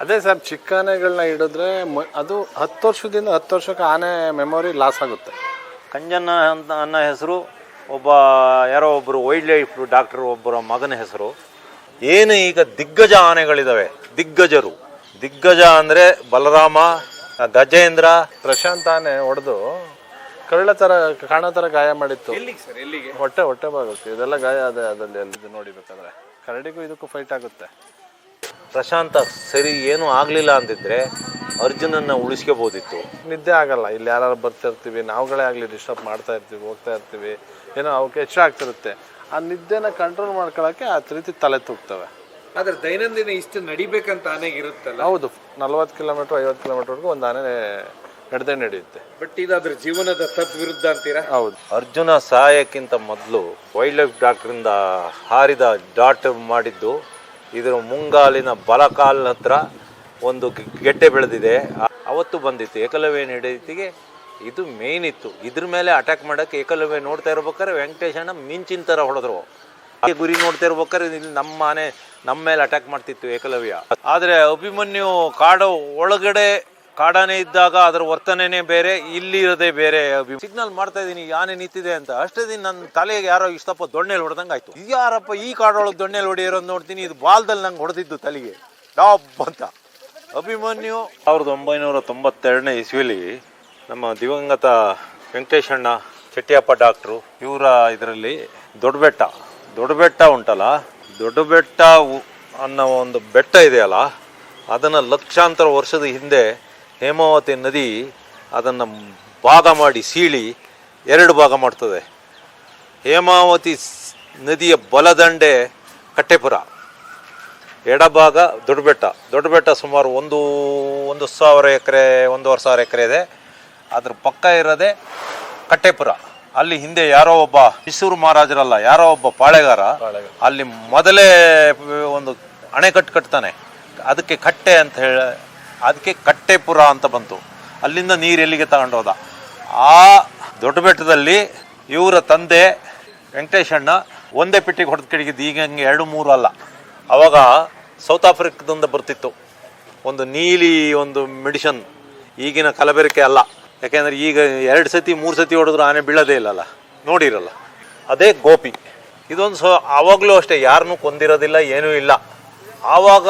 ಅದೇ ಸರ್ ಚಿಕ್ಕ ಆನೆಗಳನ್ನ ಹಿಡಿದ್ರೆ ಮ- ಅದು ಹತ್ತು ವರ್ಷದಿಂದ ಹತ್ತು ವರ್ಷಕ್ಕೆ ಆನೆ ಮೆಮೊರಿ ಲಾಸ್ ಆಗುತ್ತೆ. ಕಂಜನ್ನ ಅಂತ ಅನ್ನೋ ಹೆಸರು ಒಬ್ಬ ಯಾರೋ ಒಬ್ಬರು ವೈಲ್ಡ್ ಲೈಫ್ ಡಾಕ್ಟರ್ ಒಬ್ಬರ ಮಗನ ಹೆಸರು. ಏನು ಈಗ ದಿಗ್ಗಜ ಆನೆಗಳಿದ್ದಾವೆ ದಿಗ್ಗಜರು. ದಿಗ್ಗಜ ಅಂದರೆ ಬಲರಾಮ ಗಜೇಂದ್ರ. ಪ್ರಶಾಂತ್ ಆನೆ ಹೊಡೆದು ಕಳ್ಳ ಥರ ಕಾಣೋ ಥರ ಗಾಯ ಮಾಡಿತ್ತು. ಎಲ್ಲಿಗೆ ಸರ್ ಎಲ್ಲಿಗೆ? ಹೊಟ್ಟೆ ಹೊಟ್ಟೆ ಬಾಗುತ್ತೆ. ಇದೆಲ್ಲ ಗಾಯ ಅದೇ ಅದರಲ್ಲಿ ಅಲ್ಲಿ ನೋಡಿಬೇಕಾದ್ರೆ. ಕರಡಿಗೂ ಇದಕ್ಕೂ ಫೈಟ್ ಆಗುತ್ತೆ. ಪ್ರಶಾಂತ ಸರಿ ಏನೂ ಆಗಲಿಲ್ಲ ಅಂದಿದ್ರೆ ಅರ್ಜುನನ್ನ ಉಳಿಸ್ಕೋಬೋದಿತ್ತು. ನಿದ್ದೆ ಆಗಲ್ಲ. ಇಲ್ಲಿ ಯಾರು ಬರ್ತಿರ್ತೀವಿ ನಾವುಗಳೇ ಆಗಲಿ ಡಿಸ್ಟರ್ಬ್ ಮಾಡ್ತಾ ಇರ್ತೀವಿ ಹೋಗ್ತಾ ಇರ್ತೀವಿ ಏನೋ ಅವಕ್ಕೆ ಹೆಚ್ಚು ಆಗ್ತಿರುತ್ತೆ. ಆ ನಿದ್ದೆನ ಕಂಟ್ರೋಲ್ ಮಾಡ್ಕೊಳ್ಳೋಕ್ಕೆ ಆ ರೀತಿ ತಲೆ ತೂಗ್ತವೆ. ಆದ್ರೆ ದೈನಂದಿನ ಇಷ್ಟು ನಡಿಬೇಕಂತ ಆನೆಗೆ ಇರುತ್ತಲ್ಲ? ಹೌದು. ನಲ್ವತ್ತು ಕಿಲೋಮೀಟ್ರ್ ಐವತ್ತು ಕಿಲೋಮೀಟರ್ವರೆಗೂ ಒಂದು ಆನೆ ನಡೆದೇ ನಡೆಯುತ್ತೆ. ಬಟ್ ಇದು ಅದ್ರ ಜೀವನದ ತದ್ವಿರುದ್ಧ ಅಂತೀರಾ? ಹೌದು. ಅರ್ಜುನ ಸಹಾಯಕ್ಕಿಂತ ಮೊದಲು ವೈಲ್ಡ್ ಲೈಫ್ ಡಾಕ್ಟ್ರಿಂದ ಹಾರಿದ ಡಾಟ್ ಮಾಡಿದ್ದು ಇದರ ಮುಂಗಾಲಿನ ಬಲಕಾಲಿನ ಹತ್ರ ಒಂದು ಗೆಡ್ಡೆ ಬೆಳೆದಿದೆ. ಅವತ್ತು ಬಂದಿತ್ತು ಏಕಲವ್ಯನ ಹಿಡಿತಿಗೆ ಇದು ಮೇನ್ ಇತ್ತು. ಇದ್ರ ಮೇಲೆ ಅಟ್ಯಾಕ್ ಮಾಡೋಕ್ಕೆ ಏಕಲವ್ಯ ನೋಡ್ತಾ ಇರ್ಬೇಕಾದ್ರೆ ವೆಂಕಟೇಶಣ್ಣ ಮಿಂಚಿನ ಥರ ಹೊಡೆದ್ರು. ಈ ಗುರಿ ನೋಡ್ತಾ ಇರ್ಬೇಕಾದ್ರೆ ಇಲ್ಲಿ ನಮ್ಮ ಮನೆ, ನಮ್ಮ ಮೇಲೆ ಅಟ್ಯಾಕ್ ಮಾಡ್ತಿತ್ತು ಏಕಲವ್ಯ. ಆದರೆ ಅಭಿಮನ್ಯು ಕಾಡು ಒಳಗಡೆ ಕಾಡಾನೆ ಇದ್ದಾಗ ಅದರ ವರ್ತನೆನೇ ಬೇರೆ, ಇಲ್ಲಿ ಇರೋದೇ ಬೇರೆ. ಸಿಗ್ನಲ್ ಮಾಡ್ತಾ ಇದೀನಿ, ಯಾನೆ ನಿಂತಿದೆ ಅಂತ. ಅಷ್ಟೇ ದಿನ ನನ್ನ ತಲೆಗೆ ಯಾರೋ ಇಷ್ಟಪ್ಪ ದೊಣ್ಣೆಲ್ ಹೊಡೆದಂಗೆ ಆಯ್ತು. ಯಾರಪ್ಪ ಈ ಕಾಡೊಳಗೆ ದೊಣ್ಣೆಲ್ ಹೊಡೆಯೋದು ನೋಡ್ತೀನಿ, ಇದು ಬಾಲ್ದಲ್ಲಿ ನಂಗೆ ಹೊಡೆದಿದ್ದು ತಲೆಗೆ. ಡಾಬ್ ಅಂತ. ಅಭಿಮನ್ಯು. ಸಾವಿರದ ಒಂಬೈನೂರ ತೊಂಬತ್ತೆರಡನೇ ಇಸ್ವಿಲಿ ನಮ್ಮ ದಿವಂಗತ ವೆಂಕಟೇಶಣ್ಣ ಚಟ್ಟಿಯಪ್ಪ ಡಾಕ್ಟ್ರು, ಇವರ ಇದರಲ್ಲಿ ದೊಡ್ಡಬೆಟ್ಟ. ದೊಡ್ಡಬೆಟ್ಟ ಉಂಟಲ್ಲ, ದೊಡ್ಡಬೆಟ್ಟ ಬೆಟ್ಟ ಅನ್ನೋ ಒಂದು ಬೆಟ್ಟ ಇದೆಯಲ್ಲ, ಅದನ್ನು ಲಕ್ಷಾಂತರ ವರ್ಷದ ಹಿಂದೆ ಹೇಮಾವತಿ ನದಿ ಅದನ್ನು ಭಾಗ ಮಾಡಿ ಸೀಳಿ ಎರಡು ಭಾಗ ಮಾಡ್ತದೆ. ಹೇಮಾವತಿ ನದಿಯ ಬಲದಂಡೆ ಕಟ್ಟೆಪುರ. ಎಡಭಾಗ ದೊಡ್ಡಬೆಟ್ಟ. ದೊಡ್ಡಬೆಟ್ಟ ಸುಮಾರು ಒಂದು ಒಂದು ಸಾವಿರ ಎಕರೆ ಒಂದೂವರೆ ಸಾವಿರ ಎಕರೆ ಇದೆ. ಅದ್ರ ಪಕ್ಕ ಇರೋದೆ ಕಟ್ಟೆಪುರ. ಅಲ್ಲಿ ಹಿಂದೆ ಯಾರೋ ಒಬ್ಬ ಮೈಸೂರು ಮಹಾರಾಜರಲ್ಲ ಯಾರೋ ಒಬ್ಬ ಪಾಳೆಗಾರ. ಅಲ್ಲಿ ಮೊದಲೇ ಒಂದು ಅಣೆಕಟ್ಟು ಕಟ್ತಾನೆ. ಅದಕ್ಕೆ ಕಟ್ಟೆ ಅಂತ ಹೇಳ ಅದಕ್ಕೆ ಕಟ್ಟೆಪುರ ಅಂತ ಬಂತು. ಅಲ್ಲಿಂದ ನೀರು ಎಲ್ಲಿಗೆ ತಗೊಂಡೋದ ಆ ದೊಡ್ಡ ಬೆಟ್ಟದಲ್ಲಿ ಇವರ ತಂದೆ ವೆಂಕಟೇಶಣ್ಣ ಒಂದೇ ಪೆಟ್ಟಿಗೆ ಹೊಡೆದು ಕೆಡಗಿದ್ದು ಈಗ ಹಂಗೆ ಎರಡು ಮೂರು ಅಲ್ಲ. ಅವಾಗ ಸೌತ್ ಆಫ್ರಿಕಾದಿಂದ ಬರ್ತಿತ್ತು. ಒಂದು ನೀಲಿ ಒಂದು ಮೆಡಿಷನ್, ಈಗಿನ ಕಲಬೆರಕೆ ಅಲ್ಲ. ಯಾಕೆಂದರೆ ಈಗ ಎರಡು ಸತಿ, ಮೂರು ಸತಿ ಹೊಡೆದ್ರು ಆನೆ ಬೀಳೋದೇ ಇಲ್ಲಲ್ಲ. ನೋಡಿರಲ್ಲ. ಅದೇ ಗೋಪಿ. ಇದೊಂದು ಸೊ ಆವಾಗಲೂ ಅಷ್ಟೇ ಯಾರನ್ನೂ ಕೊಂದಿರೋದಿಲ್ಲ, ಏನೂ ಇಲ್ಲ. ಆವಾಗ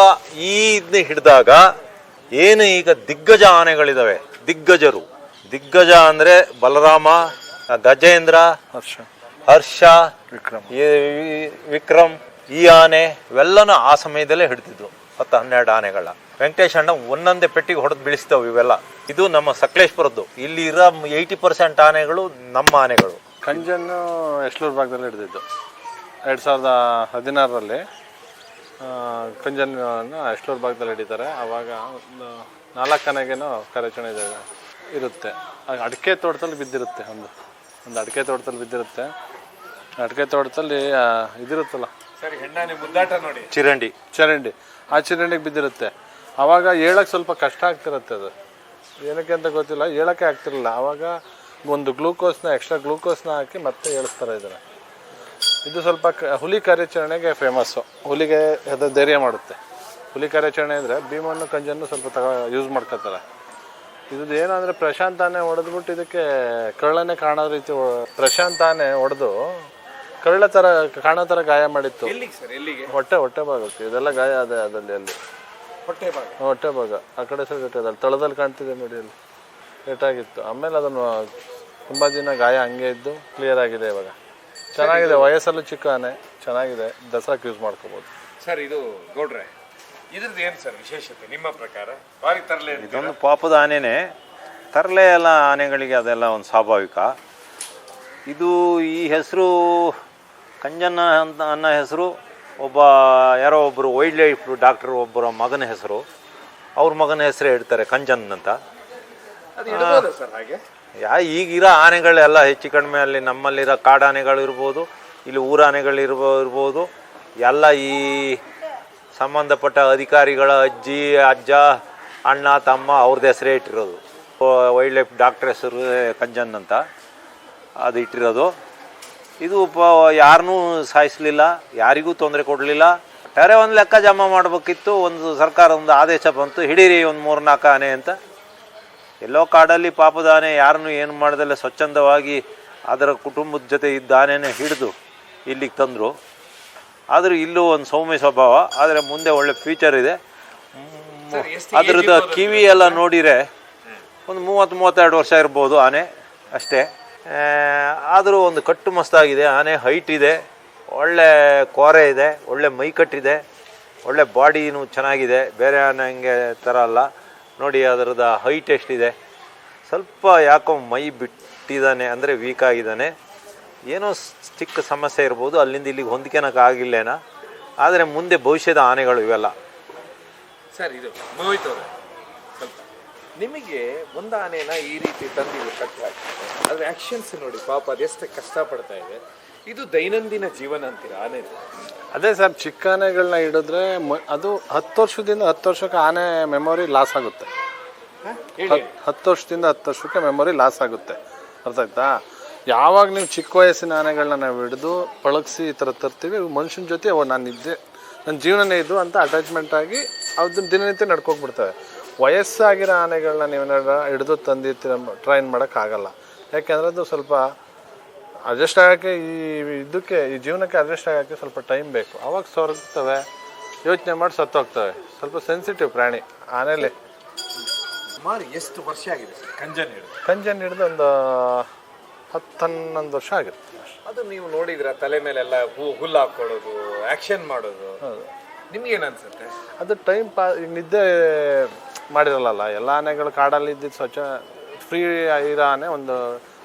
ಈ ಇದನ್ನ ಹಿಡಿದಾಗ ಏನು ಈಗ ದಿಗ್ಗಜ ಆನೆಗಳಿದಾವೆ? ದಿಗ್ಗಜರು. ದಿಗ್ಗಜ ಅಂದರೆ ಬಲರಾಮ ಗಜೇಂದ್ರ ಹರ್ಷ. ಹರ್ಷ ವಿಕ್ರಮ್. ವಿಕ್ರಮ್ ಈ ಆನೆ ಇವೆಲ್ಲನೂ ಆ ಸಮಯದಲ್ಲೇ ಹಿಡಿದಿದ್ರು. ಹತ್ತು ಹನ್ನೆರಡು ಆನೆಗಳ. ವೆಂಕಟೇಶ್ ಅಣ್ಣ ಒಂದೊಂದೇ ಪೆಟ್ಟಿಗೆ ಹೊಡೆದು ಬೀಳಿಸ್ತವೆ ಇವೆಲ್ಲ. ಇದು ನಮ್ಮ ಸಕಲೇಶ್ಪುರದ್ದು. ಇಲ್ಲಿ ಇರೋ ಏಯ್ಟಿ ಪರ್ಸೆಂಟ್ ಆನೆಗಳು ನಮ್ಮ ಆನೆಗಳು. ಕಂಜನ್ನು ಎಸ್ಲೂರು ಭಾಗದಲ್ಲಿ ಹಿಡಿದಿದ್ದು. ಎರಡು ಸಾವಿರದ ಹದಿನಾರರಲ್ಲಿ. ಕಂಜನ್ನು ಎಸ್ಲೂರು ಭಾಗದಲ್ಲಿ ಹಿಡಿತಾರೆ. ಆವಾಗ ಒಂದು ನಾಲ್ಕು ಆನೆಗೇನೋ ಕಾರ್ಯಾಚರಣೆ ಇದೆ ಇರುತ್ತೆ. ಆಗ ಅಡಿಕೆ ತೋಟದಲ್ಲಿ ಬಿದ್ದಿರುತ್ತೆ ಒಂದು ಒಂದು ಅಡಿಕೆ ತೋಟದಲ್ಲಿ ಬಿದ್ದಿರುತ್ತೆ. ಅಡಿಕೆ ತೋಟದಲ್ಲಿ ಇದಿರುತ್ತಲ್ಲ. ಸರಿ ಹೆಣ್ಣಾನೆ ಮುದ್ದಾಟ ನೋಡಿ. ಚಿರಂಡಿ. ಚರಂಡಿ. ಆ ಚಿರಂಡಿಗೆ ಬಿದ್ದಿರುತ್ತೆ. ಆವಾಗ ಹೇಳಕ್ಕೆ ಸ್ವಲ್ಪ ಕಷ್ಟ ಆಗ್ತಿರುತ್ತೆ ಅದು. ಏನಕ್ಕೆ ಅಂತ ಗೊತ್ತಿಲ್ಲ. ಹೇಳಕ್ಕೆ ಆಗ್ತಿರಲಿಲ್ಲ. ಆವಾಗ ಒಂದು ಗ್ಲೂಕೋಸ್ನ ಎಕ್ಸ್ಟ್ರಾ ಗ್ಲೂಕೋಸ್ನ ಹಾಕಿ ಮತ್ತೆ ಹೇಳಿಸ್ತಾರೆ ಇದನ್ನು. ಇದು ಸ್ವಲ್ಪ ಕ- ಹುಲಿ ಕಾರ್ಯಾಚರಣೆಗೆ ಫೇಮಸ್ಸು ಹುಲಿಗೆ ಅದು ಧೈರ್ಯ ಮಾಡುತ್ತೆ. ಹುಲಿ ಕಾರ್ಯಾಚರಣೆ ಅಂದರೆ ಭೀಮಣ್ಣು ಕಂಜನ್ನು ಸ್ವಲ್ಪ ತಗೋ ಯೂಸ್ ಮಾಡ್ಕೊತಾರೆ. ಇದು ಏನಂದರೆ ಪ್ರಶಾಂತಾನೆ ಹೊಡೆದ್ಬಿಟ್ಟು ಇದಕ್ಕೆ ಕಳ್ಳನೇ ಕಾಣೋ ರೀತಿ ಪ್ರಶಾಂತಾನೇ ಹೊಡೆದು ಕಳ್ಳ ಥರ ಕಾಣೋ ಥರ ಗಾಯ ಮಾಡಿತ್ತು. ಹೊಟ್ಟೆ ಹೊಟ್ಟೆ ಭಾಗಕ್ಕೆ ಇದೆಲ್ಲ ಗಾಯ ಅದೇ ಅದರಲ್ಲಿ ಅಲ್ಲಿ. ಹೊಟ್ಟೆ ಭಾಗ. ಹೊಟ್ಟೆ ಭಾಗ. ಆ ಕಡೆ ಸೈಡ್ ತಳದಲ್ಲಿ ಕಾಣ್ತಿದೆ ನೋಡಿ ಅಲ್ಲಿ. ಏಟಾಗಿತ್ತು ಆಮೇಲೆ ಅದನ್ನು ತುಂಬ ದಿನ ಗಾಯ ಹಂಗೆ ಇದ್ದು ಕ್ಲಿಯರ್ ಆಗಿದೆ ಇವಾಗ. ಚೆನ್ನಾಗಿದೆ ವಯಸ್ಸಲ್ಲೂ ಚಿಕ್ಕ ಆನೆ ಚೆನ್ನಾಗಿದೆ. ದಸರಾಕ್ಕೆ ಯೂಸ್ ಮಾಡ್ಕೋಬೋದು. ಸರ್ ಇದು ಗೌಡ್ರೆ ಇದ್ರದ್ದು ಏನು ಸರ್ ವಿಶೇಷತೆ? ನಿಮ್ಮ ಪ್ರಕಾರ? ಬಾರಿ ತರಲೆ ಇದೊಂದು ಪಾಪದ ಆನೆನೇ. ತರಲೆ ಎಲ್ಲ ಆನೆಗಳಿಗೆ ಅದೆಲ್ಲ ಒಂದು ಸ್ವಾಭಾವಿಕ. ಇದು ಈ ಹೆಸರು ಕಂಜನ್ನ ಅಂತ ಅನ್ನೋ ಹೆಸರು ಒಬ್ಬ ಯಾರೋ ಒಬ್ಬರು ವೈಲ್ಡ್ ಲೈಫ್ ಡಾಕ್ಟರ್ ಒಬ್ಬರ ಮಗನ ಹೆಸರು. ಅವ್ರ ಮಗನ ಹೆಸರೇ ಇಡ್ತಾರೆ ಕಂಜನ್ ಅಂತ. ಅದು ಇಡ್ಬೋದಾ ಸರ್ ಹಾಗೆ? ಯಾ ಈಗಿರೋ ಆನೆಗಳೆಲ್ಲ ಹೆಚ್ಚು ಕಡಿಮೆ ಅಲ್ಲಿ ನಮ್ಮಲ್ಲಿರೋ ಕಾಡಾನೆಗಳಿರ್ಬೋದು, ಇಲ್ಲಿ ಊರಾನೆಗಳು ಇರ್ಬೋ ಇರ್ಬೋದು. ಎಲ್ಲ ಈ ಸಂಬಂಧಪಟ್ಟ ಅಧಿಕಾರಿಗಳ ಅಜ್ಜಿ, ಅಜ್ಜ, ಅಣ್ಣ, ತಮ್ಮ ಅವ್ರದ್ದು ಹೆಸರೇ ಇಟ್ಟಿರೋದು. ವೈಲ್ಡ್ ಲೈಫ್ ಡಾಕ್ಟರ್ ಹೆಸರು ಕಂಜನ್ ಅಂತ ಅದು ಇಟ್ಟಿರೋದು. ಇದು ಪ ಯಾರನ್ನೂ ಸಾಯಿಸಲಿಲ್ಲ, ಯಾರಿಗೂ ತೊಂದರೆ ಕೊಡಲಿಲ್ಲ. ಬೇರೆ ಒಂದು ಲೆಕ್ಕ ಜಮಾ ಮಾಡಬೇಕಿತ್ತು, ಒಂದು ಸರ್ಕಾರ ಒಂದು ಆದೇಶ ಬಂತು, ಹಿಡೀರಿ ಒಂದು ಮೂರು ನಾಲ್ಕು ಆನೆ ಅಂತ. ಎಲ್ಲೋ ಕಾಡಲ್ಲಿ ಪಾಪದಾನೆ ಯಾರನ್ನು ಏನು ಮಾಡ್ದಲೆ ಸ್ವಚ್ಛಂದವಾಗಿ ಅದರ ಕುಟುಂಬದ ಜೊತೆ ಇದ್ದ ಆನೆನೇ ಹಿಡಿದು ಇಲ್ಲಿಗೆ ತಂದರು. ಆದರೂ ಇಲ್ಲೂ ಒಂದು ಸೌಮ್ಯ ಸ್ವಭಾವ ಆದರೆ ಮುಂದೆ ಒಳ್ಳೆ ಫ್ಯೂಚರ್ ಇದೆ. ಅದ್ರದ್ದು ಕಿವಿ ಎಲ್ಲ ನೋಡಿದರೆ ಒಂದು ಮೂವತ್ತು ಮೂವತ್ತೆರಡು ವರ್ಷ ಇರ್ಬೋದು ಆನೆ ಅಷ್ಟೇ. ಆದರೂ ಒಂದು ಕಟ್ಟು ಮಸ್ತಾಗಿದೆ ಆನೆ ಹೈಟ್ ಇದೆ ಒಳ್ಳೆ ಕೋರೆ ಇದೆ ಒಳ್ಳೆ ಮೈಕಟ್ಟಿದೆ ಒಳ್ಳೆ ಬಾಡಿನೂ ಚೆನ್ನಾಗಿದೆ ಬೇರೆ ಆನೆ ಹಂಗೆ ಥರ ಅಲ್ಲ. ನೋಡಿ, ಅದರದ ಹೈಟ್ ಎಷ್ಟಿದೆ? ಸ್ವಲ್ಪ ಯಾಕೋ ಮೈ ಬಿಟ್ಟಿದ್ದಾನೆ, ಅಂದರೆ ವೀಕ್ ಆಗಿದ್ದಾನೆ. ಏನೋ ಚಿಕ್ಕ ಸಮಸ್ಯೆ ಇರ್ಬೋದು, ಅಲ್ಲಿಂದ ಇಲ್ಲಿಗೆ ಹೊಂದ್ಕೊಳಕ್ಕೆ ಆಗಿಲ್ಲೇನಾ? ಆದರೆ ಮುಂದೆ ಭವಿಷ್ಯದ ಆನೆಗಳು ಇವೆಲ್ಲ. ಸರ್, ಇದು ನಿಮಗೆ ಒಂದು ಆನೆನ ಈ ರೀತಿ ತಂದಿದೆ ಕಟ್ಟಾಗಿ ಅದ್ರ ಆಕ್ಷನ್ಸ್ ನೋಡಿ, ಪಾಪ ಅದೆಷ್ಟು ಕಷ್ಟಪಡ್ತಾ ಇದೆ. ಇದು ದೈನಂದಿನ ಜೀವನ ಅಂತೀರ ಆನೆ ಅದೇ ಸರ್ ಚಿಕ್ಕ ಆನೆಗಳನ್ನ ಇಡಿದ್ರೆ ಮ- ಅದು ಹತ್ತು ವರ್ಷದಿಂದ ಹತ್ತು ವರ್ಷಕ್ಕೆ ಆನೆ ಮೆಮೊರಿ ಲಾಸ್ ಆಗುತ್ತೆ. ಹತ್- ಹತ್ತು ವರ್ಷದಿಂದ ಹತ್ತು ವರ್ಷಕ್ಕೆ ಮೆಮೊರಿ ಲಾಸ್ ಆಗುತ್ತೆ. ಅರ್ಥ ಆಯ್ತಾ? ಯಾವಾಗ ನೀವು ಚಿಕ್ಕ ವಯಸ್ಸಿನ ಆನೆಗಳನ್ನ ನಾವು ಹಿಡಿದು ಪಳಗಿಸಿ ಈ ಥರ ತರ್ತೀವಿ ಇವು ಮನುಷ್ಯನ ಜೊತೆ ಓ ನಾನು ಇದ್ದೆ ನನ್ನ ಜೀವನನೇ ಇದು ಅಂತ ಅಟ್ಯಾಚ್ಮೆಂಟ್ ಆಗಿ ಅದನ್ನ ದಿನನಿತ್ಯ ನಡ್ಕೋಗ್ಬಿಡ್ತವೆ ವಯಸ್ಸಾಗಿರೋ ಆನೆಗಳನ್ನ ನೀವು ಹಿಡಿದು ತಂದಿರ್ತೀರ ಟ್ರೈನ್ ಮಾಡೋಕ್ಕಾಗಲ್ಲ. ಯಾಕೆಂದ್ರೆ ಅದು ಸ್ವಲ್ಪ ಅಡ್ಜಸ್ಟ್ ಆಗೋಕ್ಕೆ ಈ ಇದಕ್ಕೆ ಈ ಜೀವನಕ್ಕೆ ಅಡ್ಜಸ್ಟ್ ಆಗೋಕ್ಕೆ ಸ್ವಲ್ಪ ಟೈಮ್ ಬೇಕು. ಅವಾಗ ಸೊರಗ್ತವೆ ಯೋಚನೆ ಮಾಡಿ ಸತ್ತೋಗ್ತವೆ. ಸ್ವಲ್ಪ ಸೆನ್ಸಿಟಿವ್ ಪ್ರಾಣಿ ಆನೆಲೆ. ಸುಮಾರು ಎಷ್ಟು ವರ್ಷ ಆಗಿದೆ ಸರ್? ಕಂಜನ್ ಹಿಡಿದು. ಕಂಜನ್ ಹಿಡಿದು ಒಂದು ಹತ್ತು ಹನ್ನೊಂದು ವರ್ಷ ಆಗಿರುತ್ತೆ ಅದು ನೀವು ನೋಡಿದ್ರ? ತಲೆ ಮೇಲೆಲ್ಲ ಹೂ ಹುಲ್ಲು ಹಾಕೊಳ್ಳೋದು ಆ್ಯಕ್ಷನ್ ಮಾಡೋದು. ನಿಮ್ಗೆ ಏನು ಅನ್ಸುತ್ತೆ ಅದು ಟೈಮ್ ಪಾ ಈಗ ನಿದ್ದೆ ಮಾಡಿರಲ್ಲ ಎಲ್ಲ ಆನೆಗಳು ಕಾಡಲ್ಲಿ ಇದ್ದಿದ್ದು ಸ್ವಚ್ಛ ಫ್ರೀ ಇರೋ ಆನೆ ಒಂದು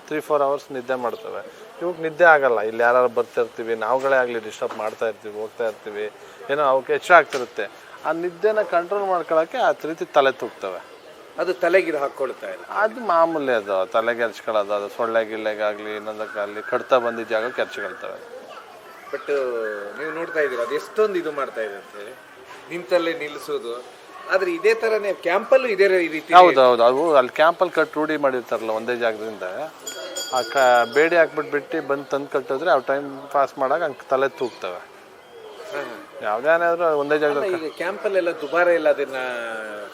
ತ್ರೀ ಫೋರ್ ಅವರ್ಸ್ ನಿದ್ದೆ ಮಾಡ್ತವೆ. ಇವಕ್ಕೆ ನಿದ್ದೆ ಆಗಲ್ಲ. ಇಲ್ಲಿ ಯಾರು ಬರ್ತಿರ್ತೀವಿ ನಾವುಗಳೇ ಆಗಲಿ ಡಿಸ್ಟರ್ಬ್ ಮಾಡ್ತಾ ಇರ್ತೀವಿ ಹೋಗ್ತಾ ಇರ್ತೀವಿ. ಏನೋ ಅವಕ್ಕೆ ಹೆಚ್ಚಾಗ್ತಿರುತ್ತೆ ಆ ನಿದ್ದೆನ ಕಂಟ್ರೋಲ್ ಮಾಡ್ಕೊಳ್ಳೋಕ್ಕೆ ಆ ರೀತಿ ತಲೆ ತೂಗ್ತವೆ. ಅದು ತಲೆಗಿದು ಹಾಕ್ಕೊಳ್ತಾ ಇಲ್ಲ. ಅದು ಮಾಮೂಲಿ ಅದು. ತಲೆಗೆ ಎರ್ಚ್ಕೊಳ್ಳೋದು ಅದು ಸೊಳ್ಳೆ ಗಿಲ್ಲೆಗಾಗಲಿ ಇನ್ನೊಂದಕ್ಕಾಗಲಿ ಕಡ್ತಾ ಬಂದಿದ್ದ ಜಾಗಕ್ಕೆ ಎರ್ಚ್ಕೊಳ್ತವೆ ಬಟ್ ನೀವು ನೋಡ್ತಾ ಇದ್ದೀರ ಅದು ಎಷ್ಟೊಂದು ಇದು ಮಾಡ್ತಾ ಇದೆ ಅಂತ ಹೇಳಿ. ನಿಂತಲ್ಲೇ ನಿಲ್ಲಿಸೋದು. ಆದ್ರೆ ಇದೇ ತರನೇ ಕ್ಯಾಂಪಲ್ಲೂ ಇದೇ ಈ ರೀತಿ ಹೌದು ಹೌದು. ಅವು ಅಲ್ಲಿ ಕ್ಯಾಂಪಲ್ಲಿ ಕಟ್ ರೂಢಿ ಮಾಡಿರ್ತಾರಲ್ಲ ಒಂದೇ ಜಾಗದಿಂದ. ಆ ಕ ಬೇಡಿ ಹಾಕ್ಬಿಟ್ಟು ಬಿಟ್ಟು ಬಂದು ತಂದು ಕಟ್ಟಿದ್ರೆ ಆ ಟೈಮ್ ಪಾಸ್ ಮಾಡಾಗ ಹಂಗೆ ತಲೆ ತೂಗ್ತವೆ. ಯಾವುದೇ ಒಂದೇ ಜಾಗದಲ್ಲಿ ಈಗ ಕ್ಯಾಂಪಲ್ಲೆಲ್ಲ ದುಬಾರ ಇಲ್ಲ ಅದನ್ನ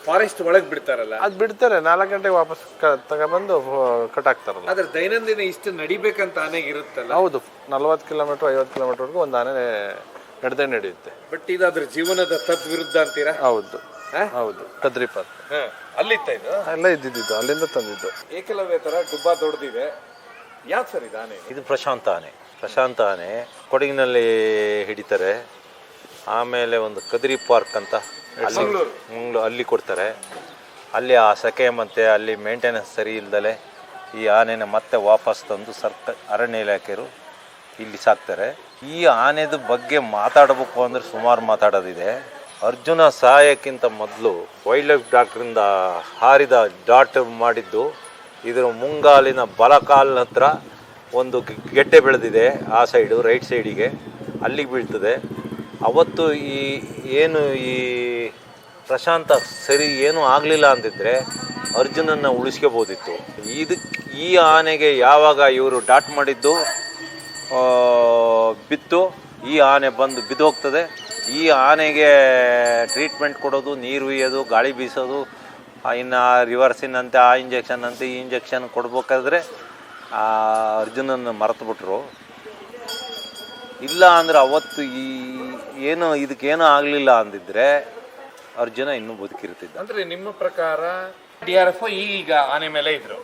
ಫಾರೆಸ್ಟ್ ಒಳಗೆ ಬಿಡ್ತಾರಲ್ಲ. ಅದು ಬಿಡ್ತಾರೆ ನಾಲ್ಕು ಗಂಟೆಗೆ ವಾಪಸ್ ಕ ತಗೊಬಂದು ಕಟ್ ಹಾಕ್ತಾರಲ್ಲ ಆದ್ರೆ ದೈನಂದಿನ ಇಷ್ಟು ನಡಿಬೇಕಂತ ಆನೆಗೆ ಇರುತ್ತಲ್ಲ. ಹೌದು ನಲ್ವತ್ತು ಕಿಲೋಮೀಟರ್ ಐವತ್ತು ಕಿಲೋಮೀಟ್ರ್ವರೆಗೂ ಒಂದು ಆನೆ ನಡೆದೇ ನಡೆಯುತ್ತೆ. ಬಟ್ ಇದು ಅದ್ರ ಜೀವನದ ತದ್ವಿರುದ್ಧ ಅಂತೀರಾ? ಹೌದು? ಹೌದು ಕದ್ರಿ ಪಾರ್ಕ್. ಅಲ್ಲಿತ್ತ ಇದು? ಅಲ್ಲೇ ಇದ್ದಿದ್ದು ಅಲ್ಲಿಂದ ತಂದಿದ್ದು. ಏಕಲವ್ಯ ತರ ಡುಬ್ಬಾ ದೊಡ್ಡದಿದೆ ಯಾಕೆ ಸರ್ ಇದು ಆನೆ ಇದು ಪ್ರಶಾಂತ ಆನೆ ಪ್ರಶಾಂತ ಆನೆ ಕೊಡಗಿನಲ್ಲಿ ಹಿಡಿತಾರೆ. ಆಮೇಲೆ ಒಂದು ಕದ್ರಿ ಪಾರ್ಕ್ ಅಂತ ಅಲ್ಲಿ ಮಂಗ್ಳೂರು. ಅಲ್ಲಿ ಕೊಡ್ತಾರೆ. ಅಲ್ಲಿ ಆ ಸೆಕೆ ಮತ್ತೆ ಅಲ್ಲಿ ಮೇಂಟೆನೆನ್ಸ್ ಸರಿ ಇಲ್ದಲೆ ಈ ಆನೆನ ಮತ್ತೆ ವಾಪಸ್ ತಂದು ಸರ್ಕ ಅರಣ್ಯ ಇಲಾಖೆಯರು ಇಲ್ಲಿ ಸಾಕ್ತಾರೆ. ಈ ಆನೆದ ಬಗ್ಗೆ ಮಾತಾಡಬೇಕು ಅಂದರೆ ಸುಮಾರು ಮಾತಾಡೋದಿದೆ. ಅರ್ಜುನ ಸಹಾಯಕ್ಕಿಂತ ಮೊದಲು ವೈಲ್ಡ್ ಲೈಫ್ ಡಾಕ್ಟ್ರಿಂದ ಹಾರಿದ ಡಾಟ್ ಮಾಡಿದ್ದು ಇದರ ಮುಂಗಾಲಿನ ಬಲಕಾಲಿನ ಹತ್ರ ಒಂದು ಗೆಡ್ಡೆ ಬೆಳೆದಿದೆ ಆ ಸೈಡು, ರೈಟ್ ಸೈಡಿಗೆ. ಅಲ್ಲಿಗೆ ಬೀಳ್ತದೆ. ಅವತ್ತು ಈ, ಏನು ಈ ಪ್ರಶಾಂತ ಸರಿ ಏನೂ ಆಗಲಿಲ್ಲ ಅಂದಿದ್ರೆ ಅರ್ಜುನನ್ನ ಉಳಿಸ್ಕೋಬೋದಿತ್ತು. ಇದಕ್ಕೆ ಈ ಆನೆಗೆ ಯಾವಾಗ ಇವರು ಡಾಟ್ ಮಾಡಿದ್ದು ಬಿತ್ತು, ಈ ಆನೆ ಬಂದು ಬಿದ್ದೋಗ್ತದೆ. ಈ ಆನೆಗೆ ಟ್ರೀಟ್ಮೆಂಟ್ ಕೊಡೋದು, ನೀರು ಹುಯ್ಯೋದು ಗಾಳಿ ಬೀಸೋದು ಇನ್ನು ರಿವರ್ಸಿನ್ ರಿವರ್ಸಿನಂತೆ ಆ ಇಂಜೆಕ್ಷನ್ ಅಂತೆ ಈ ಇಂಜೆಕ್ಷನ್ ಕೊಡ್ಬೇಕಾದ್ರೆ ಆ ಅರ್ಜುನನ್ನು ಮರೆತುಬಿಟ್ರು. ಇಲ್ಲ ಅಂದ್ರೆ ಅವತ್ತು ಈ ಏನು ಇದಕ್ಕೇನು ಆಗಲಿಲ್ಲ ಅಂದಿದ್ರೆ ಅರ್ಜುನ ಇನ್ನೂ ಬದುಕಿರ್ತಿದ್ದ. ಅಂದ್ರೆ ನಿಮ್ಮ ಪ್ರಕಾರ ಡಿ ಆರ್ ಎಫ್ ಈಗ ಆನೆ ಮೇಲೆ ಇದ್ರು.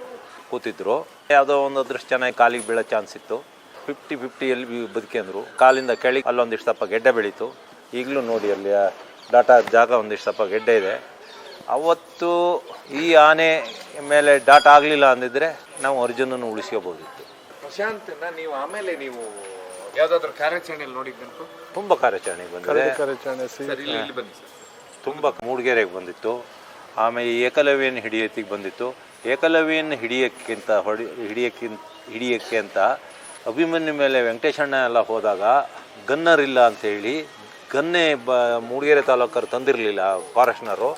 ಕೂತಿದ್ರು. ಯಾವುದೋ ಒಂದು ಅದೃಷ್ಟ ಚೆನ್ನಾಗಿ ಕಾಲಿಗೆ ಬೀಳೋ ಚಾನ್ಸ್ ಇತ್ತು. ಫಿಫ್ಟಿ ಫಿಫ್ಟಿಯಲ್ಲಿ ಬದುಕೆಂದ್ರು. ಕಾಲಿಂದ ಕೆಳಗೆ ಅಲ್ಲೊಂದಿಷ್ಟು ಸ್ವಲ್ಪ ಗೆಡ್ಡೆ ಬೆಳೀತು. ಈಗಲೂ ನೋಡಿ ಅಲ್ಲಿ ಆ ಡಾಟಾ ಜಾಗ ಒಂದಿಷ್ಟು ಸ್ವಲ್ಪ ಗೆಡ್ಡೆ ಇದೆ. ಅವತ್ತು ಈ ಆನೆ ಮೇಲೆ ಡಾಟ್ ಆಗಲಿಲ್ಲ ಅಂದಿದ್ರೆ ನಾವು ಅರ್ಜುನನ್ನು ಉಳಿಸ್ಕೋಬೋದಿತ್ತು. ಪ್ರಶಾಂತ್ ನೀವು ಆಮೇಲೆ ನೀವು ಯಾವ್ದಾದ್ರು ಕಾರ್ಯಾಚರಣೆಯಲ್ಲಿ ನೋಡಿದ್ದು ತುಂಬ ಕಾರ್ಯಾಚರಣೆ ಬಂದಿದೆ ತುಂಬಾ ಮೂಡಿಗೆರೆಗೆ ಬಂದಿತ್ತು. ಆಮೇಲೆ ಏಕಲವ್ಯನ ಹಿಡಿಯೋತ್ತಿಗೆ ಬಂದಿತ್ತು. ಏಕಲವ್ಯನ ಹಿಡಿಯಕ್ಕಿಂತ ಹೊಡಿ ಹಿಡಿಯೋಕ್ಕಿಂತ ಹಿಡಿಯೋಕ್ಕೆ ಅಂತ ಅಭಿಮನ್ಯು ಮೇಲೆ ವೆಂಕಟೇಶಣ್ಣ ಎಲ್ಲ ಹೋದಾಗ ಗನ್ನರ್ ಇಲ್ಲ ಅಂತೇಳಿ ಗನ್ನೆ ಬ ಮೂಡಿಗೆರೆ ತಾಲೂಕರು ತಂದಿರಲಿಲ್ಲ ಫಾರೆಸ್ಟ್ನರು.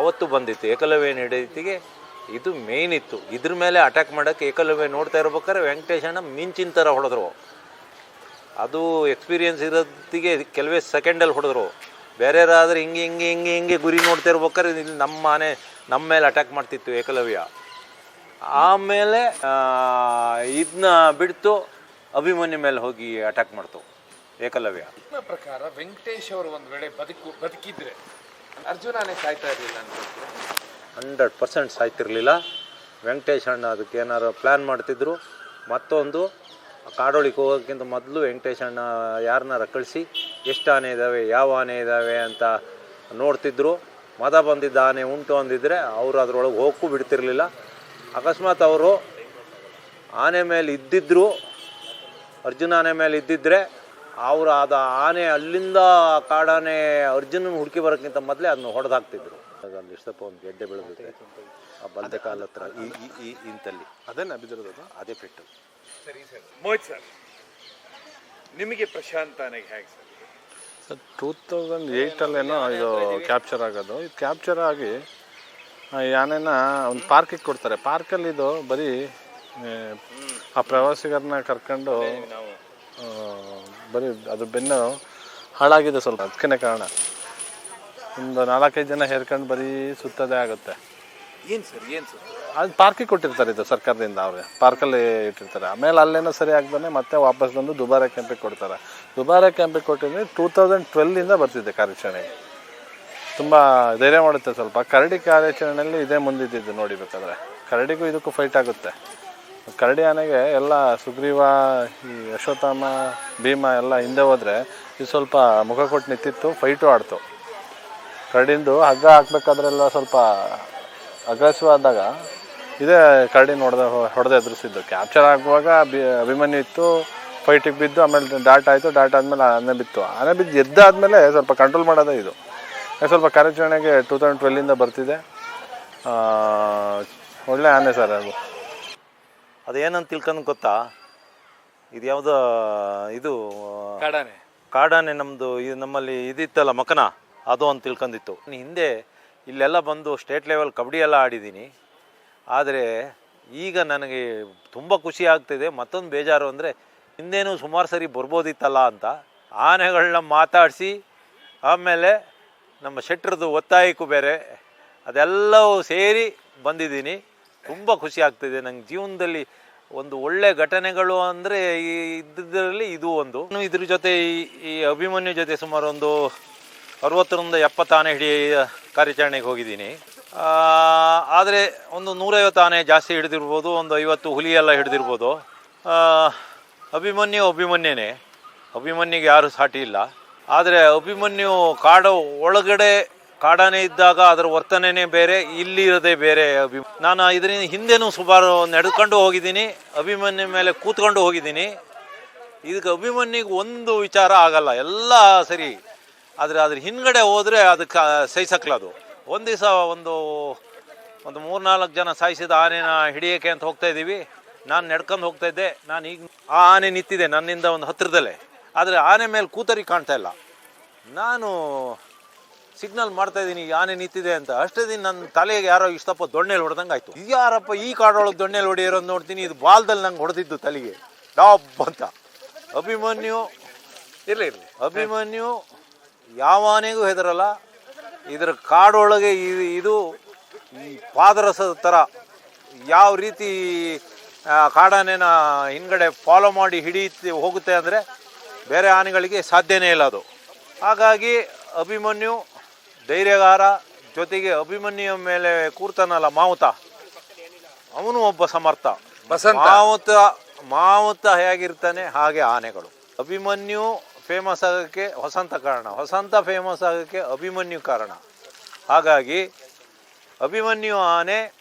ಅವತ್ತು ಬಂದಿತ್ತು, ಏಕಲವ್ಯ ನಡೀತಿಗೆ ಇದು ಮೇಯ್ನ್ ಇತ್ತು. ಇದ್ರ ಮೇಲೆ ಅಟ್ಯಾಕ್ ಮಾಡೋಕ್ಕೆ ಏಕಲವ್ಯ ನೋಡ್ತಾ ಇರ್ಬೇಕಾದ್ರೆ ವೆಂಕಟೇಶಣ್ಣ ಮಿಂಚಿನ ಥರ ಹೊಡೆದ್ರು. ಅದು ಎಕ್ಸ್ಪೀರಿಯನ್ಸ್ ಇರೋದಿಗೆ ಕೆಲವೇ ಸೆಕೆಂಡಲ್ಲಿ ಹೊಡೆದ್ರು. ಬೇರೆಯವರಾದ್ರೆ ಹಿಂಗೆ ಹಿಂಗೆ ಹಿಂಗೆ ಹಿಂಗೆ ಗುರಿ ನೋಡ್ತಾ ಇರ್ಬೇಕಾದ್ರೆ ಇಲ್ಲಿ ನಮ್ಮ ಮನೆ, ನಮ್ಮ ಮೇಲೆ ಅಟ್ಯಾಕ್ ಮಾಡ್ತಿತ್ತು ಏಕಲವ್ಯ. ಆಮೇಲೆ ಇದನ್ನ ಬಿಡ್ತು, ಅಭಿಮನ್ಯು ಮೇಲೆ ಹೋಗಿ ಅಟ್ಯಾಕ್ ಮಾಡ್ತು ಏಕಲವ್ಯ. ಪ್ರಕಾರ ವೆಂಕಟೇಶ್ ಅವರು ಒಂದು ವೇಳೆ ಬದುಕು, ಬದುಕಿದ್ರೆ ಅರ್ಜುನನೇ ಸಾಯ್ತಾ ಇರಲಿಲ್ಲ ಹಂಡ್ರೆಡ್ ಪರ್ಸೆಂಟ್ ಸಾಯ್ತಿರ್ಲಿಲ್ಲ. ವೆಂಕಟೇಶ್ ಅಣ್ಣ ಅದಕ್ಕೆ ಏನಾರು ಪ್ಲ್ಯಾನ್ ಮಾಡ್ತಿದ್ರು. ಮತ್ತೊಂದು ಕಾಡೋಳಿಗೆ ಹೋಗೋಕ್ಕಿಂತ ಮೊದಲು ವೆಂಕಟೇಶ್ ಅಣ್ಣ ಯಾರನ್ನಾರ ಕಳಿಸಿ, ಎಷ್ಟು ಆನೆ ಇದ್ದಾವೆ ಯಾವ ಆನೆ ಇದ್ದಾವೆ ಅಂತ ನೋಡ್ತಿದ್ರು. ಮದ ಬಂದಿದ್ದ ಆನೆ ಉಂಟು ಅಂದಿದ್ರೆ ಅವರು ಅದರೊಳಗೆ ಹೋಗೂ ಬಿಡ್ತಿರ್ಲಿಲ್ಲ. ಅಕಸ್ಮಾತ್ ಅವರು ಆನೆ ಮೇಲೆ ಇದ್ದಿದ್ರು, ಅರ್ಜುನ ಆನೆ ಮೇಲೆ ಇದ್ದಿದ್ರೆ ಅವರು ಅದ ಆನೆ ಅಲ್ಲಿಂದ ಕಾಡಾನೆ ಅರ್ಜುನನ ಹುಡುಕಿ ಬರೋಕ್ಕಿಂತ ಮೊದಲೇ ಅದನ್ನ ಹೊಡೆದು ಹಾಕ್ತಿದ್ರು ಒಂದು ಇಷ್ಟಪ್ಪ ಒಂದು ಗೆಡ್ಡೆ ಬೆಳೆದಿದೆ ಆ ಬಲ್ದೆ ಕಾಲ ಹತ್ರ ಈ ಈ- ಈ ಇಂತಲ್ಲಿ. ಅದನ್ನ ಬಿದ್ದಿರೋದು ಅದು? ಅದೇ ಪೆಟ್ಟು. ಸರಿ ಸರ್. ಮೋಹಿತ್ ಸರ್ ನಿಮಗೆ ಪ್ರಶಾಂತ ಆನೆಗೆ ಹೇಗೆ ಸರ್? ಸರ್ ಟೂ ತೌಸಂಡ್ ಏಯ್ಟಲ್ಲೇನೋ ಇದು ಕ್ಯಾಪ್ಚರ್ ಆಗೋದು. ಇದು ಕ್ಯಾಪ್ಚರ್ ಆಗಿ ಯಾನೇನ ಒಂದು ಪಾರ್ಕಿಗೆ ಕೊಡ್ತಾರೆ. ಪಾರ್ಕಲ್ಲಿ ಇದು ಬರೀ ಆ, ಪ್ರವಾಸಿಗರನ್ನ ಕರ್ಕೊಂಡು ಬರೀ ಅದು ಬೆನ್ನು ಹಾಳಾಗಿದೆ ಸ್ವಲ್ಪ. ಅದಕ್ಕೆ ಕಾರಣ. ಒಂದು ನಾಲ್ಕೈದು ಜನ ಹೇರ್ಕೊಂಡು ಬರೀ ಸುತ್ತದೇ ಆಗುತ್ತೆ. ಏನು ಸರ್ ಏನು ಸರ್? ಅದು ಪಾರ್ಕಿಗೆ ಕೊಟ್ಟಿರ್ತಾರೆ ಇದು ಸರ್ಕಾರದಿಂದ ಅವ್ರೆ. ಪಾರ್ಕಲ್ಲಿ ಇಟ್ಟಿರ್ತಾರೆ. ಆಮೇಲೆ ಅಲ್ಲೇನೋ ಸರಿ ಆಗ್ದಾನೆ ಮತ್ತೆ ವಾಪಸ್ ಬಂದು ದುಬಾರೆ ಕ್ಯಾಂಪಿಗೆ ಕೊಡ್ತಾರೆ. ದುಬಾರೆ ಕ್ಯಾಂಪಿಗೆ ಕೊಟ್ಟಿದ್ರೆ ಟೂ ತೌಸಂಡ್ ಟ್ವೆಲ್ಲಿಂದ ಬರ್ತಿದ್ದೆ ಕಾರ್ಯಾಚರಣೆಗೆ ತುಂಬ ಧೈರ್ಯ ಮಾಡುತ್ತೆ ಸ್ವಲ್ಪ. ಕರಡಿ ಕಾರ್ಯಾಚರಣೆಯಲ್ಲಿ ಇದೇ ಮುಂದಿದ್ದು ನೋಡಿಬೇಕಾದ್ರೆ ಕರಡಿಗೂ ಇದಕ್ಕೂ ಫೈಟ್ ಆಗುತ್ತೆ. ಕರಡಿ ಆನೆಗೆ ಎಲ್ಲ ಸುಗ್ರೀವ, ಈ ಅಶ್ವತ್ಥಾಮ ಭೀಮ ಎಲ್ಲ ಹಿಂದೆ ಹೋದರೆ ಇದು ಸ್ವಲ್ಪ ಮುಖ ಕೊಟ್ಟು ನಿಂತಿತ್ತು ಫೈಟು ಆಡ್ತು. ಕರಡಿಂದು ಹಗ್ಗ ಹಾಕ್ಬೇಕಾದ್ರೆಲ್ಲ ಸ್ವಲ್ಪ ಅಗ್ರೆಸಿವ್ ಆದಾಗ ಇದೇ ಕರಡಿ ನೋಡ್ದೆ ಹೊಡೆದು ಎದುರಿಸಿದ್ದು. ಕ್ಯಾಪ್ಚರ್ ಆಗುವಾಗ ಬಿ ಅಭಿಮನ್ಯು ಇತ್ತು ಫೈಟಿಗೆ ಬಿದ್ದು ಆಮೇಲೆ ಡಾಟ್ ಆಯಿತು ಡಾಟ್ ಆದಮೇಲೆ ಆನೆ ಬಿತ್ತು. ಆನೆ ಬಿದ್ದು ಎದ್ದಾದಮೇಲೆ ಸ್ವಲ್ಪ ಕಂಟ್ರೋಲ್ ಮಾಡೋದೇ ಇದು. ಸ್ವಲ್ಪ ಕಾರ್ಯಾಚರಣೆಗೆ ಟೂ ತೌಸಂಡ್ ಟ್ವೆಲ್ಲಿಂದ ಬರ್ತಿದೆ. ಒಳ್ಳೆ ಆನೆ ಸರ್ ಅದು. ಅದೇನಂತ ತಿಳ್ಕೊಂಡು ಗೊತ್ತಾ? ಇದು ಯಾವುದೋ ಇದು ಕಾಡಾನೆ. ಕಾಡಾನೆ ನಮ್ಮದು ಇದು ನಮ್ಮಲ್ಲಿ ಇದಿತ್ತಲ್ಲ ಮಕನ? ಅದು ಅಂತ ತಿಳ್ಕೊಂಡಿತ್ತು. ಹಿಂದೆ ಇಲ್ಲೆಲ್ಲ ಬಂದು ಸ್ಟೇಟ್ ಲೆವೆಲ್ ಕಬಡ್ಡಿ ಎಲ್ಲ ಆಡಿದ್ದೀನಿ. ಆದರೆ ಈಗ ನನಗೆ ತುಂಬ ಖುಷಿ ಆಗ್ತಿದೆ. ಮತ್ತೊಂದು ಬೇಜಾರು ಅಂದರೆ ಹಿಂದೇನು ಸುಮಾರು ಸರಿ ಬರ್ಬೋದಿತ್ತಲ್ಲ ಅಂತ ಆನೆಗಳನ್ನ ಮಾತಾಡಿಸಿ ಆಮೇಲೆ ನಮ್ಮ ಶೆಟ್ರದ್ದು ಒತ್ತಾಯಕ್ಕೂ ಬೇರೆ. ಅದೆಲ್ಲವೂ ಸೇರಿ ಬಂದಿದ್ದೀನಿ. ತುಂಬ ಖುಷಿ ಆಗ್ತಿದೆ. ನಂಗೆ ಜೀವನದಲ್ಲಿ ಒಂದು ಒಳ್ಳೆ ಘಟನೆಗಳು ಅಂದರೆ ಈ ಇದ್ದಿದ್ದರಲ್ಲಿ ಇದು ಒಂದು. ಇದ್ರ ಜೊತೆ ಈ- ಈ ಅಭಿಮನ್ಯು ಜೊತೆ ಸುಮಾರು ಒಂದು ಅರವತ್ತರಿಂದ ಎಪ್ಪತ್ತು ಆನೆ ಹಿಡಿ ಕಾರ್ಯಾಚರಣೆಗೆ ಹೋಗಿದ್ದೀನಿ. ಆದರೆ ಒಂದು ನೂರೈವತ್ತು ಆನೆ ಜಾಸ್ತಿ ಹಿಡಿದಿರ್ಬೋದು, ಒಂದು ಐವತ್ತು ಹುಲಿ ಎಲ್ಲ ಹಿಡಿದಿರ್ಬೋದು ಅಭಿಮನ್ಯು ಅಭಿಮನ್ಯನೇ. ಅಭಿಮನ್ಯಿಗೆ ಯಾರು ಸಾಟಿ ಇಲ್ಲ. ಆದರೆ ಅಭಿಮನ್ಯು ಕಾಡು ಒಳಗಡೆ ಕಾಡಾನೆ ಇದ್ದಾಗ ಅದರ ವರ್ತನೆನೇ ಬೇರೆ, ಇಲ್ಲಿ ಇರೋದೇ ಬೇರೆ ಅಭಿ ನಾನು ಇದರಿಂದ ಹಿಂದೆನೂ ಸುಮಾರು ನಡ್ಕೊಂಡು ಹೋಗಿದ್ದೀನಿ ಅಭಿಮನ್ಯು ಮೇಲೆ ಕೂತ್ಕೊಂಡು ಹೋಗಿದ್ದೀನಿ. ಇದಕ್ಕೆ ಅಭಿಮನ್ಯುಗೆ ಒಂದು ವಿಚಾರ ಆಗಲ್ಲ, ಎಲ್ಲ ಸರಿ. ಆದರೆ ಅದ್ರ ಹಿಂದ್ಗಡೆ ಹೋದರೆ ಅದಕ್ಕೆ ಸಹಿಸಕ್ಲದು ಒಂದು ದಿವಸ ಒಂದು ಒಂದು ಮೂರ್ನಾಲ್ಕು ಜನ ಸಾಯಿಸಿದ ಆನೆನ ಹಿಡಿಯೋಕೆ ಅಂತ ಹೋಗ್ತಾ ಇದ್ದೀವಿ. ನಾನು ನಡ್ಕೊಂಡು ಹೋಗ್ತಾ ಇದ್ದೆ, ನಾನು ಈಗ ಆ ಆನೆ ನಿಂತಿದೆ ನನ್ನಿಂದ ಒಂದು ಹತ್ತಿರದಲ್ಲೇ ಆದರೆ ಆನೆ ಮೇಲೆ ಕೂತರಿ ಕಾಣ್ತಾ ಇಲ್ಲ. ನಾನು ಸಿಗ್ನಲ್ ಮಾಡ್ತಾ ಇದ್ದೀನಿ ಯಾನೇ ಆನೆ ನಿಂತಿದೆ ಅಂತ. ಅಷ್ಟೇ ದಿನ ನನ್ನ ತಲೆಗೆ ಯಾರೋ ಇಷ್ಟಪ್ಪ ದೊಣ್ಣೆಲಿ ಹೊಡೆದಂಗೆ ಆಯ್ತು. ಯಾರಪ್ಪ ಈ ಕಾಡೊಳಗೆ ದೊಣ್ಣೆಲಿ ಹೊಡೆಯೋದು ನೋಡ್ತೀನಿ ಇದು ಬಾಲ್ದಲ್ಲಿ ನಂಗೆ ಹೊಡೆದಿದ್ದು ತಲೆಗೆ. ಡಾಬ್ ಅಂತ. ಅಭಿಮನ್ಯು ಇರಲಿ ಇರಲಿ. ಅಭಿಮನ್ಯು ಯಾವ ಆನೆಗೂ ಹೆದರಲ್ಲ. ಇದರ ಕಾಡೊಳಗೆ ಇದು ಇದು ಈ ಪಾದರಸದ ಥರ ಯಾವ ರೀತಿ ಕಾಡಾನೇನ ಕಾಡಾನೆನ ಹಿಂದ್ಗಡೆ ಫಾಲೋ ಮಾಡಿ ಹಿಡಿಯುತ್ತೆ ಹೋಗುತ್ತೆ ಅಂದರೆ ಬೇರೆ ಆನೆಗಳಿಗೆ ಸಾಧ್ಯನೇ ಇಲ್ಲ ಅದು. ಹಾಗಾಗಿ ಅಭಿಮನ್ಯು ಧೈರ್ಯಗಾರ ಜೊತೆಗೆ ಅಭಿಮನ್ಯು ಮೇಲೆ ಕೂರ್ತಾನಲ್ಲ ಮಾವುತ. ಅವನು ಒಬ್ಬ ಸಮರ್ಥ. ಬಸಂತ. ಮಾವುತ ಮಾವುತ ಹೇಗಿರ್ತಾನೆ ಹಾಗೆ ಆನೆಗಳು. ಅಭಿಮನ್ಯು ಫೇಮಸ್ ಆಗೋಕ್ಕೆ ವಸಂತ ಕಾರಣ. ವಸಂತ ಫೇಮಸ್ ಆಗೋಕ್ಕೆ ಅಭಿಮನ್ಯು ಕಾರಣ. ಹಾಗಾಗಿ ಅಭಿಮನ್ಯು ಆನೆ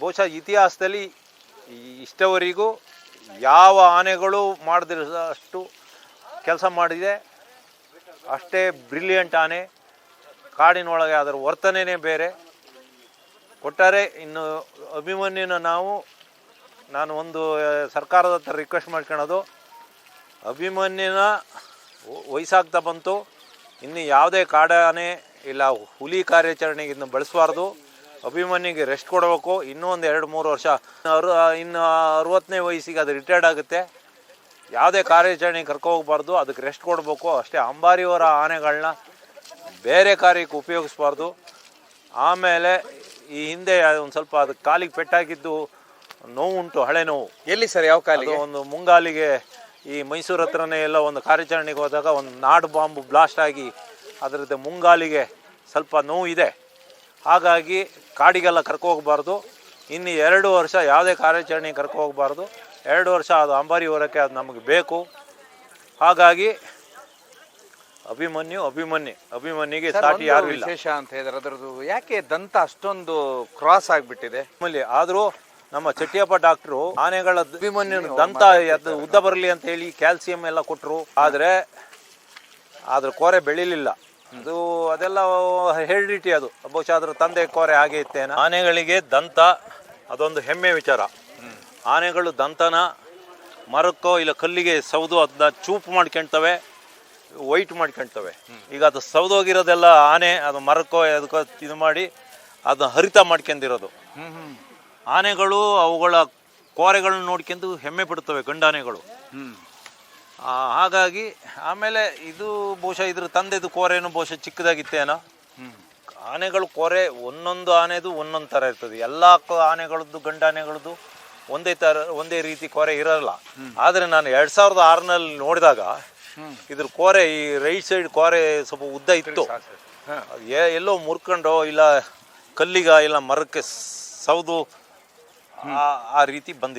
ಬಹುಶಃ ಇತಿಹಾಸದಲ್ಲಿ ಇಷ್ಟವರೆಗೂ ಯಾವ ಆನೆಗಳು ಮಾಡದಿರೋಷ್ಟು ಕೆಲಸ ಮಾಡಿದೆ. ಅಷ್ಟೇ ಬ್ರಿಲಿಯಂಟ್ ಆನೆ. ಕಾಡಿನೊಳಗೆ ಅದರ ವರ್ತನೆನೇ ಬೇರೆ. ಒಟ್ಟಾರೆ ಇನ್ನು ಅಭಿಮನ್ಯುನ ನಾವು, ನಾನು ಒಂದು ಸರ್ಕಾರದ ಹತ್ರ ರಿಕ್ವೆಸ್ಟ್ ಮಾಡ್ಕೊಳೋದು. ಅಭಿಮನ್ಯುನ ವಯಸ್ಸಾಗ್ತಾ ಬಂತು. ಇನ್ನು ಯಾವುದೇ ಕಾಡಾನೆ ಇಲ್ಲ, ಹುಲಿ ಕಾರ್ಯಾಚರಣೆಗೆ ಇನ್ನು ಬಳಸಬಾರ್ದು. ಅಭಿಮನ್ಯಿಗೆ ರೆಸ್ಟ್ ಕೊಡಬೇಕು. ಇನ್ನೂ ಒಂದು ಎರಡು, ಮೂರು ವರ್ಷ. ಅರು ಇನ್ನು ಅರುವತ್ತನೇ ವಯಸ್ಸಿಗೆ ಅದು ರಿಟೈರ್ಡ್ ಆಗುತ್ತೆ. ಯಾವುದೇ ಕಾರ್ಯಾಚರಣೆಗೆ ಕರ್ಕೊ ಹೋಗ್ಬಾರ್ದು. ಅದಕ್ಕೆ ರೆಸ್ಟ್ ಕೊಡಬೇಕು. ಅಷ್ಟೇ ಅಂಬಾರಿಯವರ ಆನೆಗಳನ್ನ ಬೇರೆ ಕಾರ್ಯಕ್ಕೆ ಉಪಯೋಗಿಸ್ಬಾರ್ದು. ಆಮೇಲೆ ಈ ಹಿಂದೆ ಒಂದು ಸ್ವಲ್ಪ ಅದಕ್ಕೆ ಕಾಲಿಗೆ ಪೆಟ್ಟಾಗಿದ್ದು ನೋವುಂಟು ಹಳೆ ನೋವು. ಎಲ್ಲಿ ಸರ್ ಯಾವ ಕಾಲಿಗೆ? ಒಂದು ಮುಂಗಾಲಿಗೆ ಈ ಮೈಸೂರು ಹತ್ರನೇ ಎಲ್ಲ ಒಂದು ಕಾರ್ಯಾಚರಣೆಗೆ ಹೋದಾಗ ಒಂದು ನಾಡು ಬಾಂಬ್ ಬ್ಲಾಸ್ಟ್ ಆಗಿ ಅದರದ್ದು ಮುಂಗಾಲಿಗೆ ಸ್ವಲ್ಪ ನೋವು ಇದೆ. ಹಾಗಾಗಿ ಕಾಡಿಗೆಲ್ಲ ಕರ್ಕೊ ಹೋಗಬಾರ್ದು. ಇನ್ನು ಎರಡು ವರ್ಷ ಯಾವುದೇ ಕಾರ್ಯಾಚರಣೆಗೆ ಕರ್ಕೊ ಹೋಗ್ಬಾರ್ದು. ಎರಡು ವರ್ಷ ಅದು ಅಂಬಾರಿ ಹೊರಕ್ಕೆ ಅದು ನಮಗೆ ಬೇಕು. ಹಾಗಾಗಿ ಅಭಿಮನ್ಯು ಅಭಿಮನ್ಯು ಅಭಿಮನ್ಯಿಗೆ ಸಾಟಿ ಯಾರು ಇಲ್ಲ. ವಿಶೇಷ ಅಂತ ಹೇಳಿದ್ರೆ ಅದರದ್ದು ಯಾಕೆ ದಂತ ಅಷ್ಟೊಂದು ಕ್ರಾಸ್ ಆಗ್ಬಿಟ್ಟಿದೆ? ಆದ್ರೂ ಆದರೂ ನಮ್ಮ ಚಟ್ಟಿಯಪ್ಪ ಡಾಕ್ಟ್ರು ಆನೆಗಳ ಅಭಿಮನ್ಯು ದಂತ ಅದು ಉದ್ದ ಬರಲಿ ಅಂತ ಹೇಳಿ ಕ್ಯಾಲ್ಸಿಯಂ ಎಲ್ಲ ಕೊಟ್ಟರು ಆದ್ರೆ ಅದ್ರ ಕೋರೆ ಬೆಳಿಲಿಲ್ಲ. ಅದು ಅದೆಲ್ಲ ಹೆರಿಡಿಟಿ ಅದು. ಬಹುಶಃ ಅದ್ರ ತಂದೆ ಕೋರೆ ಹಾಗೆ ಇತ್ತೇನ? ಆನೆಗಳಿಗೆ ದಂತ ಅದೊಂದು ಹೆಮ್ಮೆ ವಿಚಾರ. ಆನೆಗಳು ದಂತನ ಮರಕ್ಕೋ ಇಲ್ಲ ಕಲ್ಲಿಗೆ ಸೌದು ಅದನ್ನ ಚೂಪು ಮಾಡ್ಕೊಳ್ತವೆ ವೈಟ್ ಮಾಡ್ಕೊಳ್ತವೆ ಈಗ ಅದು ಸೌದೋಗಿರೋದೆಲ್ಲ ಆನೆ ಅದು ಮರಕ್ಕೋ ಅದಕ್ಕೋ ಇದು ಮಾಡಿ ಅದನ್ನ ಹರಿತ ಮಾಡ್ಕೊಂಡಿರೋದು. ಆನೆಗಳು ಅವುಗಳ ಕೋರೆಗಳನ್ನ ನೋಡ್ಕೊಂಡು ಹೆಮ್ಮೆ ಪಡ್ತವೆ ಗಂಡಾನೆಗಳು. ಹಾಗಾಗಿ ಆಮೇಲೆ ಇದು ಬಹುಶಃ ಇದ್ರ ತಂದೆದು ಕೋರೆನು ಬಹುಶಃ ಚಿಕ್ಕದಾಗಿತ್ತೇನೋ ಆನೆಗಳು ಕೋರೆ ಒಂದೊಂದು ಆನೆದು ಒಂದೊಂದು ಥರ ಇರ್ತದೆ. ಎಲ್ಲ ಆನೆಗಳದ್ದು ಗಂಡಾನೆಗಳದ್ದು ಒಂದೇ ಥರ ಒಂದೇ ರೀತಿ ಕೋರೆ ಇರಲ್ಲ. ಆದರೆ ನಾನು ಎರಡು ಸಾವಿರದ ಆರ್ನಲ್ಲಿ ನೋಡಿದಾಗ ಇದ್ರ ಕೋರೆ ಈ ರೈಟ್ ಸೈಡ್ ಕೋರೆ ಸ್ವಲ್ಪ ಉದ್ದ ಇತ್ತು. ಅದು ಎ- ಎಲ್ಲೋ ಮುರ್ಕೊಂಡು ಇಲ್ಲ ಕಲ್ಲಿಗ ಇಲ್ಲ ಮರಕ್ಕೆ ಸೌದು ಆ- ಆ ರೀತಿ ಬಂದಿದೆ.